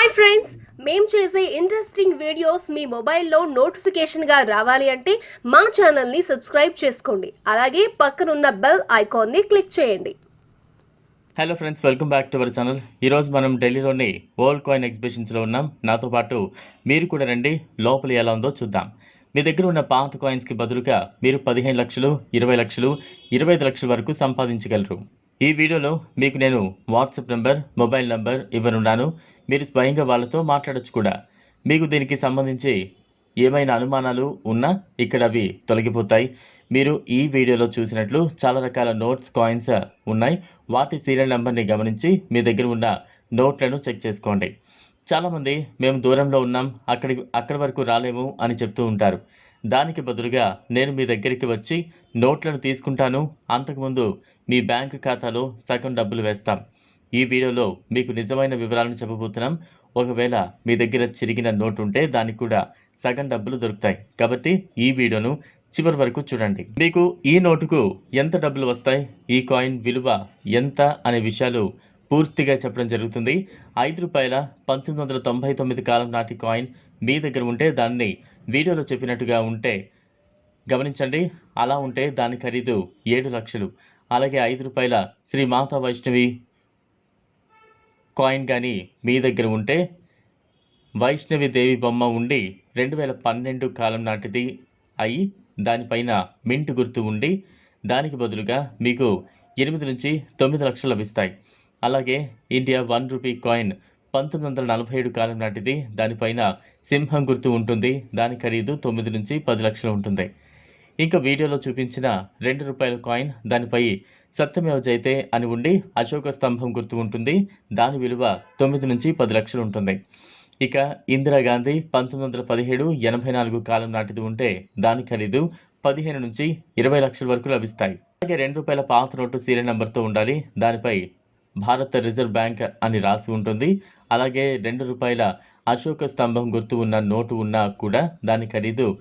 Hi friends మేము చేసే interesting videos మీ మొబైల్లో నోటిఫికేషన్గా రావాలి అంటే మా ఛానల్ని సబ్స్క్రైబ్ చేసుకోండి. అలాగే పక్కనున్న బెల్ ఐకాన్ని క్లిక్ చేయండి. Hello friends welcome back to our channel ఈరోజు మనం ఢిల్లీలోని ఓల్డ్ కాయిన్ ఎగ్జిబిషన్స్లో ఉన్నాం. నాతో పాటు మీరు కూడా రండి. లోపల ఎలా ఉందో చూద్దాం. మీ దగ్గర ఉన్న పాత కాయిన్స్కి బదులుగా మీరు పదిహేను లక్షలు ఇరవై లక్షలు ఇరవై ఐదు లక్షల వరకు సంపాదించగలరు. ఈ వీడియోలో మీకు నేను వాట్సాప్ నెంబర్ మొబైల్ నెంబర్ ఇవ్వనున్నాను. మీరు స్వయంగా వాళ్ళతో మాట్లాడొచ్చు కూడా. మీకు దీనికి సంబంధించి ఏమైనా అనుమానాలు ఉన్నా ఇక్కడ అవి తొలగిపోతాయి. మీరు ఈ వీడియోలో చూసినట్లు చాలా రకాల నోట్స్ కాయిన్స్ ఉన్నాయి. వాటి సీరియల్ నెంబర్ని గమనించి మీ దగ్గర ఉన్న నోట్లను చెక్ చేసుకోండి. చాలామంది మేము దూరంలో ఉన్నాం అక్కడి అక్కడి వరకు రాలేము అని చెప్తూ ఉంటారు. దానికి బదులుగా నేను మీ దగ్గరికి వచ్చి నోట్లను తీసుకుంటాను. అంతకుముందు మీ బ్యాంక్ ఖాతాలో సగం డబ్బులు వేస్తాం. ఈ వీడియోలో మీకు నిజమైన వివరాలను చెప్పబోతున్నాం. ఒకవేళ మీ దగ్గర చిరిగిన నోట్ ఉంటే దానికి కూడా సగం డబ్బులు దొరుకుతాయి. కాబట్టి ఈ వీడియోను చివరి వరకు చూడండి. మీకు ఈ నోటుకు ఎంత డబ్బులు వస్తాయి? ఈ కాయిన్ విలువ ఎంత? అనే విషయాలు పూర్తిగా చెప్పడం జరుగుతుంది. ఐదు రూపాయల పంతొమ్మిది వందల తొంభై తొమ్మిది కాలం నాటి కాయిన్ మీ దగ్గర ఉంటే దాన్ని వీడియోలో చెప్పినట్టుగా ఉంటే గమనించండి. అలా ఉంటే దాని ఖరీదు ఏడు లక్షలు. అలాగే ఐదు రూపాయల శ్రీ మాతా వైష్ణవి కాయిన్ కానీ మీ దగ్గర ఉంటే వైష్ణవి దేవి బొమ్మ ఉండి రెండు వేల పన్నెండు కాలం నాటిది అయి దానిపైన మింట్ గుర్తు ఉండి దానికి బదులుగా మీకు ఎనిమిది నుంచి తొమ్మిది లక్షలు లభిస్తాయి. అలాగే ఇండియా వన్ రూపీ కాయిన్ పంతొమ్మిది వందల నలభై ఏడు కాలం నాటిది. దానిపైన సింహం గుర్తు ఉంటుంది. దాని ఖరీదు తొమ్మిది నుంచి పది లక్షలు ఉంటుంది. ఇంకా వీడియోలో చూపించిన రెండు రూపాయల కాయిన్ దానిపై సత్యమేవ జైతే అని ఉండి అశోక స్తంభం గుర్తు ఉంటుంది. దాని విలువ తొమ్మిది నుంచి పది లక్షలు ఉంటుంది. ఇక ఇందిరాగాంధీ పంతొమ్మిది వందల పదిహేడు ఎనభై నాలుగు కాలం నాటిది ఉంటే దాని ఖరీదు పదిహేను నుంచి ఇరవై లక్షల వరకు లభిస్తాయి. అలాగే రెండు రూపాయల పాత నోటు సీరియల్ నెంబర్తో ఉండాలి. దానిపై భారత రిజర్వ్ బ్యాంక్ అని రాసి ఉంటుంది. అలాగే రెండు రూపాయల అశోక స్తంభం గుర్తు ఉన్న నోటు ఉన్నా కూడా దాని ఖరీదు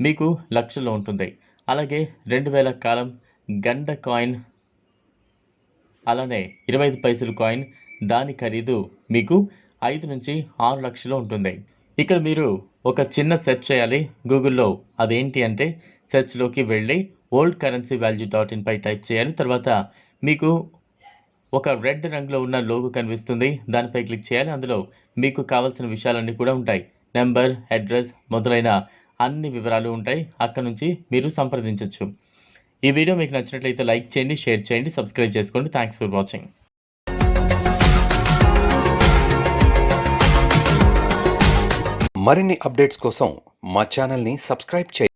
మీకు లక్షల్లో ఉంటుంది. అలాగే రెండు వేల కాలం గండ కాయిన్ అలానే ఇరవై ఐదు పైసలు కాయిన్ దాని ఖరీదు మీకు ఐదు నుంచి ఆరు లక్షలు ఉంటుంది. ఇక్కడ మీరు ఒక చిన్న సెర్చ్ చేయాలి. గూగుల్లో అదేంటి అంటే సెర్చ్లోకి వెళ్ళి old currency value dot in pi type చేయాలి. తర్వాత మీకు ఒక రెడ్ రంగులో ఉన్న లోగో కనిపిస్తుంది. దానిపై క్లిక్ చేయాలి. అందులో మీకు కావాల్సిన విషయాలన్నీ కూడా ఉంటాయి. నెంబర్ అడ్రస్ మొదలైన అన్ని వివరాలు ఉంటాయి. అక్కడ నుంచి మీరు సంప్రదించవచ్చు ఈ వీడియో మీకు నచ్చినట్లయితే లైక్ చేయండి షేర్ చేయండి సబ్స్క్రైబ్ చేసుకోండి. థ్యాంక్స్ ఫర్ వాచింగ్ మరిన్ని అప్డేట్స్ కోసం మా ఛానల్ని సబ్స్క్రైబ్ చేయండి.